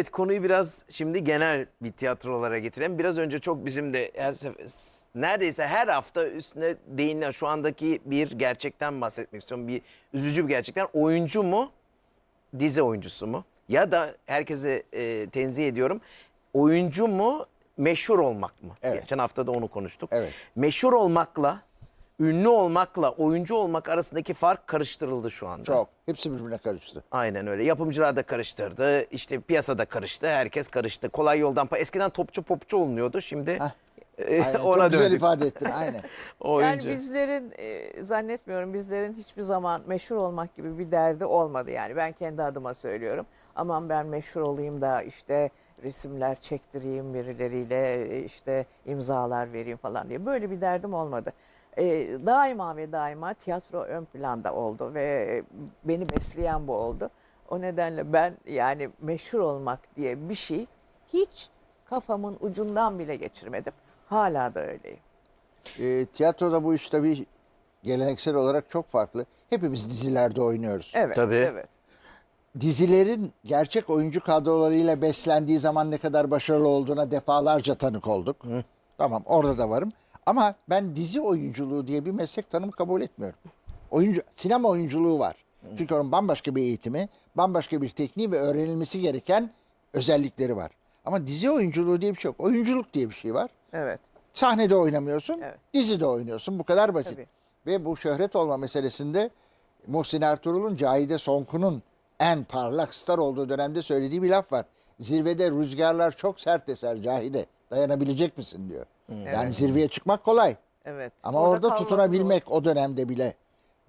Evet konuyu biraz şimdi genel bir tiyatrolara getirelim. Biraz önce çok bizim de her neredeyse her hafta üstüne değinilen şu andaki bir gerçekten bahsetmek istiyorum. Bir üzücü bir gerçekten. Oyuncu mu? Dizi oyuncusu mu? Ya da herkese e, tenzih ediyorum. Oyuncu mu? Meşhur olmak mı? Evet. Geçen hafta da onu konuştuk. Evet. Meşhur olmakla, ünlü olmakla oyuncu olmak arasındaki fark karıştırıldı şu anda. Çok. Hepsi birbirine karıştı. Aynen öyle. Yapımcılar da karıştırdı. İşte piyasada karıştı. Herkes karıştı. Kolay yoldan. Eskiden topçu popçu olunuyordu. Şimdi Heh. e, Aynen. ona Çok güzel döndük. ifade ettin. Aynen. Oyuncu. Yani bizlerin e, zannetmiyorum bizlerin hiçbir zaman meşhur olmak gibi bir derdi olmadı yani ben kendi adıma söylüyorum. Aman ben meşhur olayım da işte resimler çektireyim birileriyle e, işte imzalar vereyim falan diye böyle bir derdim olmadı. E, daima ve daima tiyatro ön planda oldu ve beni besleyen bu oldu. O nedenle ben yani meşhur olmak diye bir şey hiç kafamın ucundan bile geçirmedim. Hala da öyleyim. E, tiyatroda bu iş tabii geleneksel olarak çok farklı. Hepimiz dizilerde oynuyoruz. Evet. Tabii. Evet. Dizilerin gerçek oyuncu kadrolarıyla beslendiği zaman ne kadar başarılı olduğuna defalarca tanık olduk. Tamam orada da varım. Ama ben dizi oyunculuğu diye bir meslek tanımı kabul etmiyorum. Oyuncu, sinema oyunculuğu var. Çünkü onun bambaşka bir eğitimi, bambaşka bir tekniği ve öğrenilmesi gereken özellikleri var. Ama dizi oyunculuğu diye bir şey yok. Oyunculuk diye bir şey var. Evet. Sahnede oynamıyorsun, Evet. dizide oynuyorsun. Bu kadar basit. Tabii. Ve bu şöhret olma meselesinde Muhsin Ertuğrul'un Cahide Sonku'nun en parlak star olduğu dönemde söylediği bir laf var. Zirvede rüzgarlar çok sert eser Cahide. Dayanabilecek misin diyor. Yani zirveye çıkmak kolay. Evet. Ama Orada orada, kalmak tutunabilmek o dönemde bile.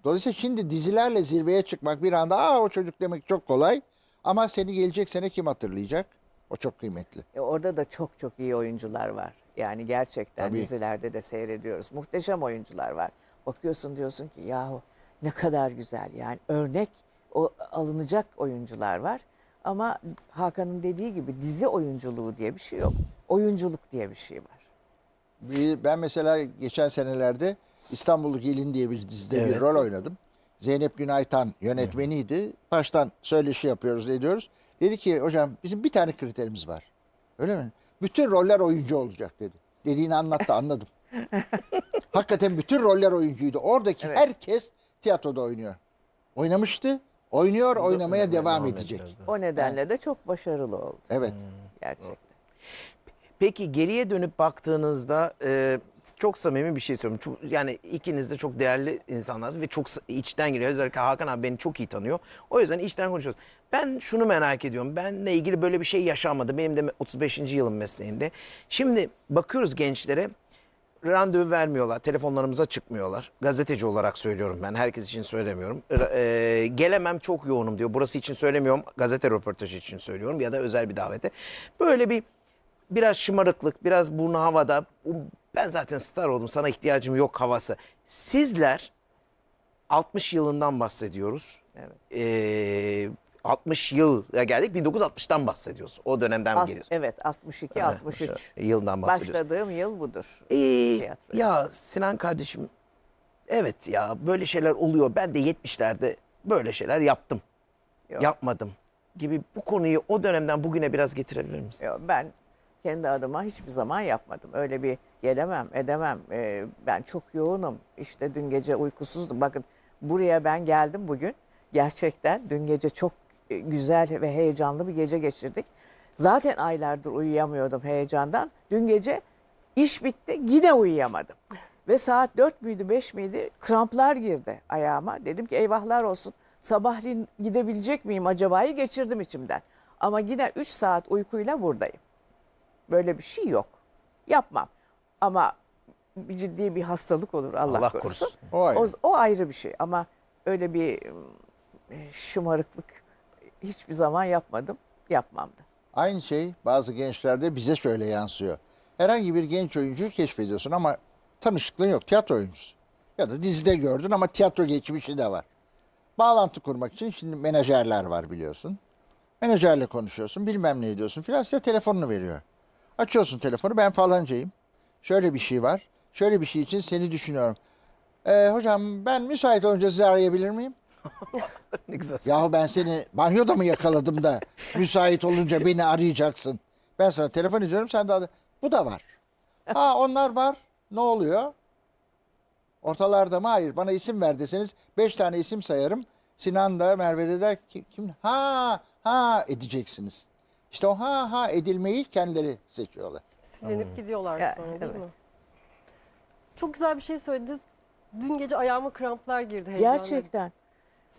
Dolayısıyla şimdi dizilerle zirveye çıkmak bir anda aa o çocuk demek çok kolay. Ama seni gelecek sene kim hatırlayacak? O çok kıymetli. zor. E, Orada da çok çok iyi oyuncular var. Yani gerçekten Tabii. dizilerde de seyrediyoruz. Muhteşem oyuncular var. Bakıyorsun diyorsun ki yahu ne kadar güzel. Yani örnek o alınacak oyuncular var. Ama Hakan'ın dediği gibi dizi oyunculuğu diye bir şey yok. Oyunculuk diye bir şey var. Bir- Ben mesela geçen senelerde İstanbullu Gelin diye bir dizide bir Evet. rol oynadım. Zeynep Günaytan yönetmeniydi. Baştan söyleşi yapıyoruz ediyoruz. Dedi ki hocam bizim bir tane kriterimiz var. Öyle mi? Bütün roller oyuncu olacak dedi. Dediğini anlattı anladım. Hakikaten bütün roller oyuncuydu. Oradaki Evet. herkes tiyatroda oynuyor. Oynamıştı, oynuyor, oynamaya devam edecek. O nedenle de çok başarılı oldu Evet. gerçekten. Peki geriye dönüp baktığınızda e, çok samimi bir şey söylüyorum. Çok, yani ikiniz de çok değerli insanlarsınız ve çok içten geliyor. Özellikle Hakan abi beni çok iyi tanıyor. O yüzden içten konuşuyoruz. Ben şunu merak ediyorum. Benle ilgili böyle bir şey yaşanmadı. Benim de 35. yılım mesleğinde. Şimdi bakıyoruz gençlere randevu vermiyorlar. Telefonlarımıza çıkmıyorlar. Gazeteci olarak söylüyorum ben. Herkes için söylemiyorum. R- e, gelemem çok yoğunum diyor. Burası için söylemiyorum. Gazete röportajı için söylüyorum ya da özel bir davete. Böyle bir biraz şımarıklık, biraz burnu havada. Ben zaten star oldum, sana ihtiyacım yok havası. Sizler 60 yılından bahsediyoruz. Evet. Ee, 60 yıl ya geldik 1960'tan bahsediyoruz. O dönemden Alt- geliyoruz. evet 62 63. Yıldan bahsediyoruz. Başladığım yıl budur. Ee, ya Sinan kardeşim evet ya böyle şeyler oluyor. Ben de 70'lerde böyle şeyler yaptım. Yok. Yapmadım gibi bu konuyu o dönemden bugüne biraz getirebilir misin? Yok, ben kendi adıma hiçbir zaman yapmadım. Öyle bir gelemem, edemem. Ee, ben çok yoğunum. İşte dün gece uykusuzdum. Bakın buraya ben geldim bugün. Gerçekten dün gece çok e, güzel ve heyecanlı bir gece geçirdik. Zaten aylardır uyuyamıyordum heyecandan. Dün gece iş bitti yine uyuyamadım. Ve saat 4 müydü 5 miydi kramplar girdi ayağıma. Dedim ki eyvahlar olsun sabahleyin gidebilecek miyim acaba'yı geçirdim içimden. Ama yine 3 saat uykuyla buradayım. Böyle bir şey yok. Yapmam. Ama bir ciddi bir hastalık olur Allah, Allah korusun. korusun. O ayrı. O, o ayrı bir şey ama öyle bir e, şımarıklık hiçbir zaman yapmadım. Yapmam da. Aynı şey bazı gençlerde bize şöyle yansıyor. Herhangi bir genç oyuncuyu keşfediyorsun ama tanışıklığın yok. Tiyatro oyuncusu. Ya da dizide gördün ama tiyatro geçmişi de var. Bağlantı kurmak için şimdi menajerler var biliyorsun. Menajerle konuşuyorsun bilmem ne ediyorsun filan size telefonunu veriyor. Açıyorsun telefonu ben falancayım. Şöyle bir şey var. Şöyle bir şey için seni düşünüyorum. Ee, hocam ben müsait olunca sizi arayabilir miyim? ne güzel. Yahu ben seni banyoda mı yakaladım da müsait olunca beni arayacaksın. Ben sana telefon ediyorum sen de bu da var. Ha onlar var. Ne oluyor? Ortalarda mı? Hayır. Bana isim ver deseniz beş tane isim sayarım. Sinan da Merve de der ki kim? Ha ha edeceksiniz. İşte o ha ha edilmeyi kendileri seçiyorlar. Silinip gidiyorlar Ya, sonra değil evet. mi? Çok güzel bir şey söylediniz. Dün gece ayağıma kramplar girdi heyecanla. Gerçekten.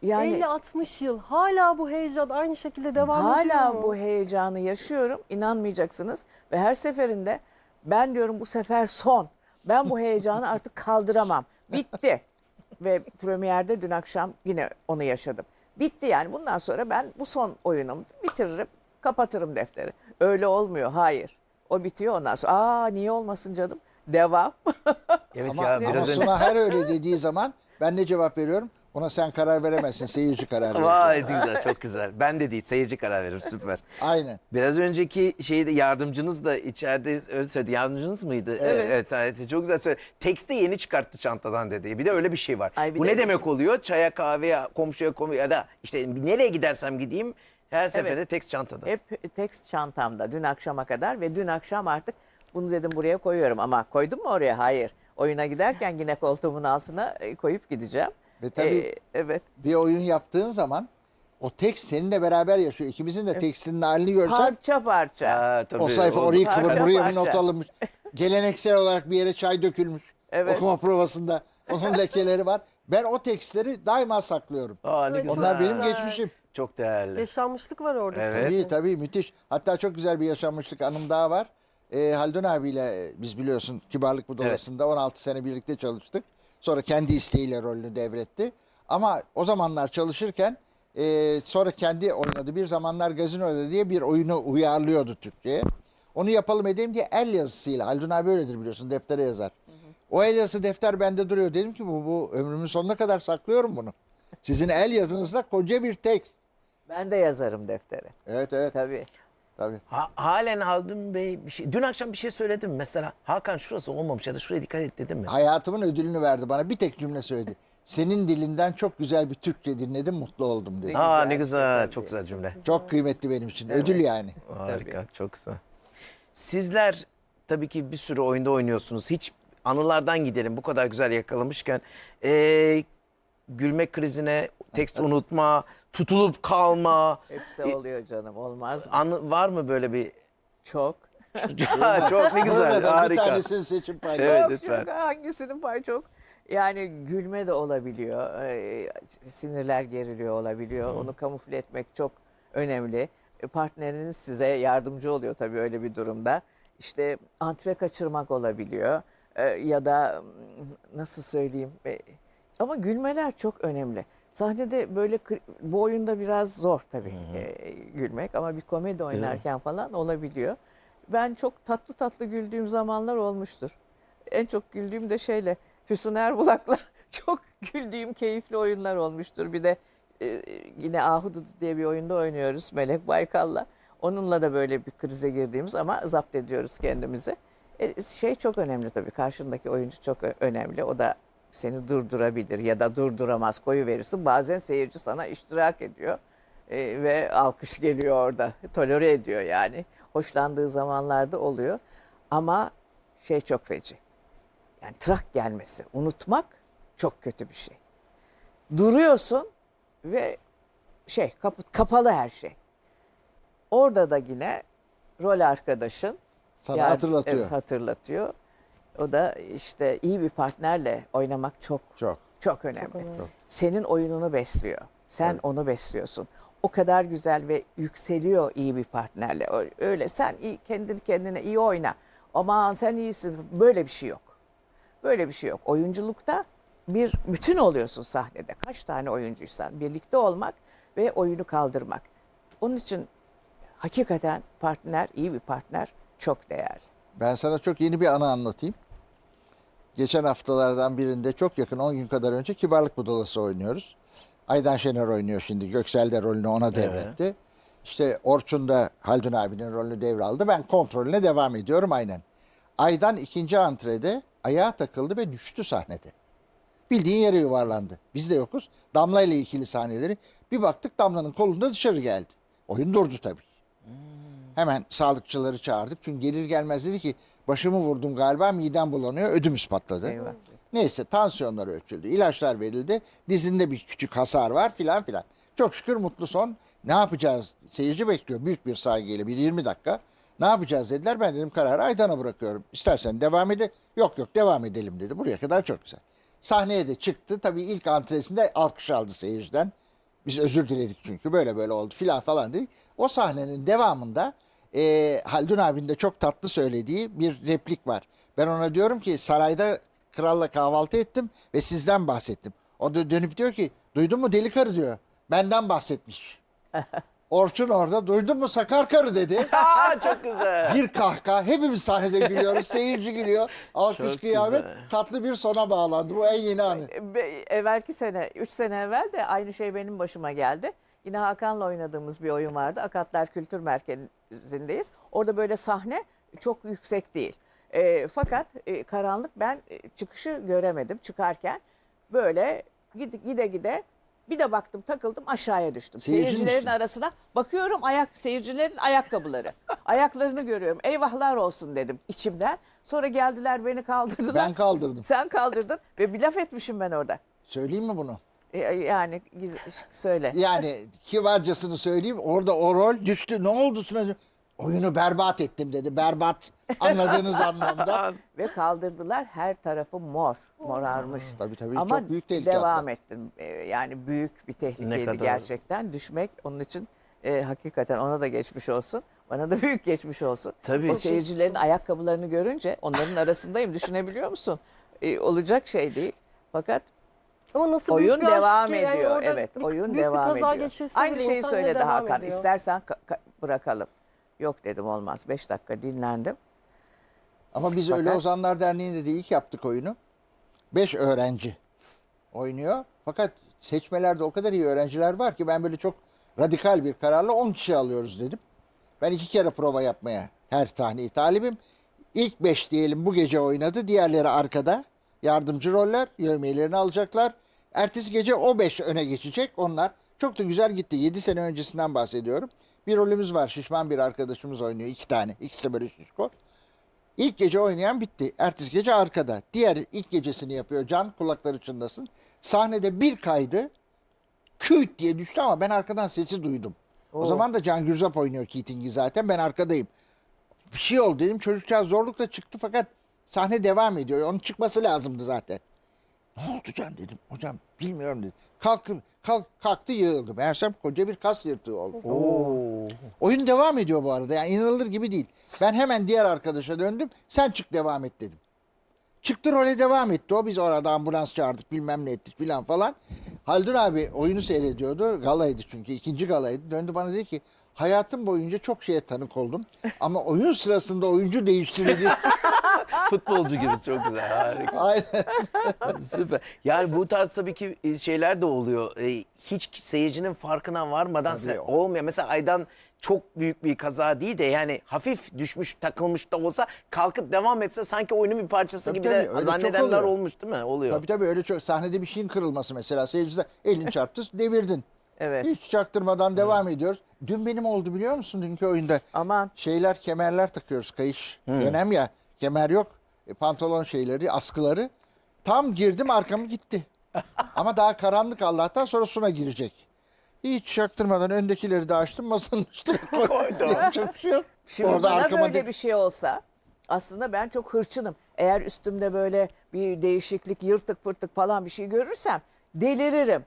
Yani 50-60 yıl hala bu heyecan aynı şekilde devam ediyor hala mu? bu heyecanı yaşıyorum. İnanmayacaksınız. Ve her seferinde ben diyorum bu sefer son. Ben bu heyecanı artık kaldıramam. Bitti. Ve premierde dün akşam yine onu yaşadım. Bitti yani. Bundan sonra ben bu son oyunumu bitiririm, kapatırım defteri. Öyle olmuyor. Hayır. O bitiyor ondan sonra. Aa niye olmasın canım? Devam. Evet Ama, ya ama biraz önce. Suna her öyle dediği zaman ben ne cevap veriyorum? Ona sen karar veremezsin. Seyirci karar verir. Vay güzel çok güzel. Ben de değil seyirci karar verir süper. Aynen. Biraz önceki şeyde yardımcınız da içeride öyle söyledi. Yardımcınız mıydı? Evet. Evet, evet çok güzel söyledi. Teksti yeni çıkarttı çantadan dedi. Bir de öyle bir şey var. Ay, bir Bu de ne demek şey. oluyor? Çaya, kahveye, komşuya, komşuya ya da işte nereye gidersem gideyim her seferde tekst çantada. Hep tekst çantamda dün akşama kadar ve dün akşam artık bunu dedim buraya koyuyorum ama koydum mu oraya? Hayır. Oyuna giderken yine koltuğumun altına e, koyup gideceğim. Ve tabii- Ee, evet. Bir oyun yaptığın zaman o tekst seninle beraber yaşıyor. İkimizin de tekstinin halini görsen Parça parça. Aa, tabii. o sayfa O- orayı kıvır, buraya bir not alınmış. Geleneksel olarak bir yere çay dökülmüş. Evet. Okuma provasında onun lekeleri var. Ben o tekstleri daima saklıyorum. Aa, ne Evet. güzel. Onlar benim geçmişim. Çok değerli. Yaşanmışlık var orada. Evet. Tabii tabii müthiş. Hatta çok güzel bir yaşanmışlık anım daha var. Ee, Haldun abiyle e, biz biliyorsun Kibarlık Budalası'nda 16 sene birlikte çalıştık. Sonra kendi isteğiyle rolünü devretti. Ama o zamanlar çalışırken e, sonra kendi oynadı. Bir zamanlar Gazino'da diye bir oyunu uyarlıyordu Türkçe'ye. Onu yapalım edeyim diye el yazısıyla. Haldun abi öyledir biliyorsun deftere yazar. O el yazısı defter bende duruyor. Dedim ki bu, bu ömrümün sonuna kadar saklıyorum bunu. Sizin el yazınızda koca bir tekst. Ben de yazarım deftere. Evet evet Tabii. tabii. Ha, halen Haldun Bey bir şey. Dün akşam bir şey söyledim? Mesela Hakan şurası olmamış ya da şuraya dikkat et dedim mi? Hayatımın ödülünü verdi bana. Bir tek cümle söyledi. Senin dilinden çok güzel bir Türkçe dinledim, mutlu oldum dedi. Ne Aa güzel, ne güzel. tabii. Çok güzel cümle. Çok kıymetli benim için. Ödül yani. Harika, çok güzel. Sizler tabii ki bir sürü oyunda oynuyorsunuz. Hiç anılardan gidelim bu kadar güzel yakalamışken. Ee, gülme krizine, tekst unutma, tutulup kalma. Hepsi oluyor canım. Olmaz mı? Anı, var mı böyle bir? Çok. çok ne güzel, Buradan Bir harika. tanesini seçin paylaş. Evet, çok lütfen. çok hangisinin pay çok. Yani gülme de olabiliyor. Ee, sinirler geriliyor olabiliyor. Onu kamufle etmek çok önemli. E, Partneriniz size yardımcı oluyor tabii öyle bir durumda. İşte antre kaçırmak olabiliyor. Ee, ya da mm, nasıl söyleyeyim? E, ama gülmeler çok önemli. Sahnede böyle bu oyunda biraz zor tabii e, gülmek ama bir komedi oynarken falan olabiliyor. Ben çok tatlı tatlı güldüğüm zamanlar olmuştur. En çok güldüğüm de şeyle Füsun Erbulak'la çok güldüğüm keyifli oyunlar olmuştur. Bir de e, yine Ahududu diye bir oyunda oynuyoruz Melek Baykal'la. Onunla da böyle bir krize girdiğimiz ama zapt ediyoruz kendimizi. E, şey çok önemli tabii karşındaki oyuncu çok önemli. O da seni durdurabilir ya da durduramaz koyu verirsin. Bazen seyirci sana iştirak ediyor E, ve alkış geliyor orada. Tolere ediyor yani. Hoşlandığı zamanlarda oluyor. Ama şey çok feci. Yani trak gelmesi, unutmak çok kötü bir şey. Duruyorsun ve şey kapı, kapalı her şey. Orada da yine rol arkadaşın Sana yani, hatırlatıyor. evet, hatırlatıyor. O da işte iyi bir partnerle oynamak çok Çok. çok önemli. önemli. Çok. Senin oyununu besliyor. Sen onu besliyorsun. O kadar güzel ve yükseliyor iyi bir partnerle. Öyle sen iyi, kendini kendine iyi oyna. Aman sen iyisin. Böyle bir şey yok. Böyle bir şey yok. Oyunculukta bir bütün oluyorsun sahnede. Kaç tane oyuncuysan birlikte olmak ve oyunu kaldırmak. Onun için hakikaten partner, iyi bir partner çok değerli. Ben sana çok yeni bir anı anlatayım. Geçen haftalardan birinde çok yakın 10 gün kadar önce Kibarlık Budalası oynuyoruz. Aydan Şener oynuyor şimdi. Göksel de rolünü ona devretti. İşte Orçun da Haldun abinin rolünü devraldı. Ben kontrolüne devam ediyorum aynen. Aydan ikinci antrede ayağa takıldı ve düştü sahnede. Bildiğin yere yuvarlandı. Biz de yokuz. Damla ile ikili sahneleri. Bir baktık Damla'nın kolunda dışarı geldi. Oyun durdu tabii. Hemen sağlıkçıları çağırdık. Çünkü gelir gelmez dedi ki başımı vurdum galiba midem bulanıyor ödümüz patladı. Eyvah. Neyse tansiyonları ölçüldü. ilaçlar verildi. Dizinde bir küçük hasar var filan filan. Çok şükür mutlu son. Ne yapacağız? Seyirci bekliyor. Büyük bir saygıyla bir 20 dakika. Ne yapacağız dediler. Ben dedim kararı Aydan'a bırakıyorum. İstersen devam ede. Yok yok devam edelim dedi. Buraya kadar çok güzel. Sahneye de çıktı. Tabii ilk antresinde alkış aldı seyirciden. Biz özür diledik çünkü böyle böyle oldu filan falan dedik. O sahnenin devamında e, Haldun abinin de çok tatlı söylediği bir replik var. Ben ona diyorum ki sarayda kralla kahvaltı ettim ve sizden bahsettim. O da dönüp diyor ki duydun mu deli karı diyor. Benden bahsetmiş. Orçun orada duydun mu sakar karı dedi. Aa çok güzel. Bir kahkaha hepimiz sahnede gülüyoruz. Seyirci gülüyor. Alkış Çok kıyamet güzel. tatlı bir sona bağlandı. Bu en yeni anı. Be- evvelki sene, 3 sene evvel de aynı şey benim başıma geldi. Yine Hakan'la oynadığımız bir oyun vardı. Akatlar Kültür Merkezi'ndeyiz. Orada böyle sahne çok yüksek değil. E, fakat e, karanlık ben e, çıkışı göremedim çıkarken. Böyle gide gide, gide bir de baktım takıldım aşağıya düştüm. Seyircinin Seyircilerin üstüne. arasına bakıyorum ayak seyircilerin ayakkabıları. Ayaklarını görüyorum. Eyvahlar olsun dedim içimden. Sonra geldiler beni kaldırdılar. Ben kaldırdım. Sen kaldırdın ve bir laf etmişim ben orada. Söyleyeyim mi bunu? E, Yani giz- söyle. Yani kibarcasını söyleyeyim. Orada o rol düştü. Ne oldu Suna? Oyunu berbat ettim dedi. Berbat anladığınız anlamda. Ve kaldırdılar her tarafı mor. Morarmış. Tabii, tabii, Ama çok büyük tehlike devam ettim. E, Yani büyük bir tehlikeydi kadar- gerçekten. Düşmek onun için e, hakikaten ona da geçmiş olsun. Bana da büyük geçmiş olsun. Tabii. O seyircilerin ayakkabılarını görünce onların arasındayım düşünebiliyor musun? E, olacak şey değil. Fakat Ama nasıl oyun büyük bir aşk devam ki yani ediyor. orada evet, bir- oyun büyük devam bir kaza ediyor. geçirse Aynı bile şeyi insan söyledi yine devam Hakan. ediyor. İstersen ka- ka- bırakalım. Yok dedim olmaz. Beş dakika dinlendim. Ama biz Fakat- Öyle Ozanlar Derneği'nde de ilk yaptık oyunu. Beş öğrenci oynuyor. Fakat seçmelerde o kadar iyi öğrenciler var ki ben böyle çok radikal bir kararla 10 kişi alıyoruz dedim. Ben iki kere prova yapmaya her sahneyi talibim. İlk beş diyelim bu gece oynadı. Diğerleri arkada. Yardımcı roller. Yövmiyelerini alacaklar. Ertesi gece o beş öne geçecek onlar. Çok da güzel gitti. 7 sene öncesinden bahsediyorum. Bir rolümüz var. Şişman bir arkadaşımız oynuyor. iki tane. İkisi de böyle şişko. İlk gece oynayan bitti. Ertesi gece arkada. Diğer ilk gecesini yapıyor. Can kulakları çınlasın. Sahnede bir kaydı. Küt diye düştü ama ben arkadan sesi duydum. O zaman da Can Gürzap oynuyor Keating'i zaten. Ben arkadayım. Bir şey oldu dedim. Çocukcağız zorlukla çıktı fakat sahne devam ediyor. Onun çıkması lazımdı zaten. Ne oldu Can dedim. Hocam bilmiyorum dedi. Kalktı, kalk, kalktı yığıldı. Meğersem koca bir kas yırtığı oldu. Oyun devam ediyor bu arada. Yani inanılır gibi değil. Ben hemen diğer arkadaşa döndüm. Sen çık devam et dedim. Çıktı role devam etti o. Biz orada ambulans çağırdık bilmem ne ettik filan falan. Haldun abi oyunu seyrediyordu. Galaydı çünkü ikinci galaydı. Döndü bana dedi ki hayatım boyunca çok şeye tanık oldum. Ama oyun sırasında oyuncu değiştirildi. Futbolcu gibi çok güzel harika. Aynen. Süper. Yani bu tarz tabii ki e, şeyler de oluyor. E, Hiç seyircinin farkına varmadan sen, olmuyor. Mesela Aydan çok büyük bir kaza değil de yani hafif düşmüş takılmış da olsa kalkıp devam etse sanki oyunun bir parçası Tabii gibi tabii, de çok zannedenler oluyor. olmuş değil mi? Oluyor. Tabii tabii öyle çok sahnede bir şeyin kırılması mesela seyircide elin çarptı devirdin. Evet. Hiç çaktırmadan devam ediyoruz. Dün benim oldu biliyor musun dünkü oyunda? Aman. Şeyler kemerler takıyoruz kayış dönem ya kemer yok. E, pantolon şeyleri askıları. Tam girdim arkamı gitti. Ama daha karanlık Allah'tan sonra suna girecek. Hiç çaktırmadan öndekileri de açtım masanın üstüne koydum. Yapacak bir şey yok. Şimdi Orada bana arkama böyle dik- bir şey olsa aslında ben çok hırçınım. Eğer üstümde böyle bir değişiklik, yırtık pırtık falan bir şey görürsem deliririm.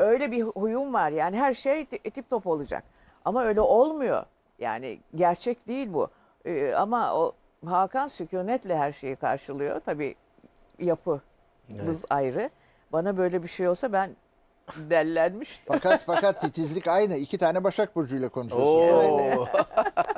Öyle bir huyum var yani her şey ti- tip top olacak. Ama öyle olmuyor. Yani gerçek değil bu. Ee, ama o Hakan sükunetle her şeyi karşılıyor. Tabii yapımız ayrı. Bana böyle bir şey olsa ben dellenmiştim. Fakat fakat titizlik aynı. İki tane Başak Burcu'yla konuşuyorsun. Oo.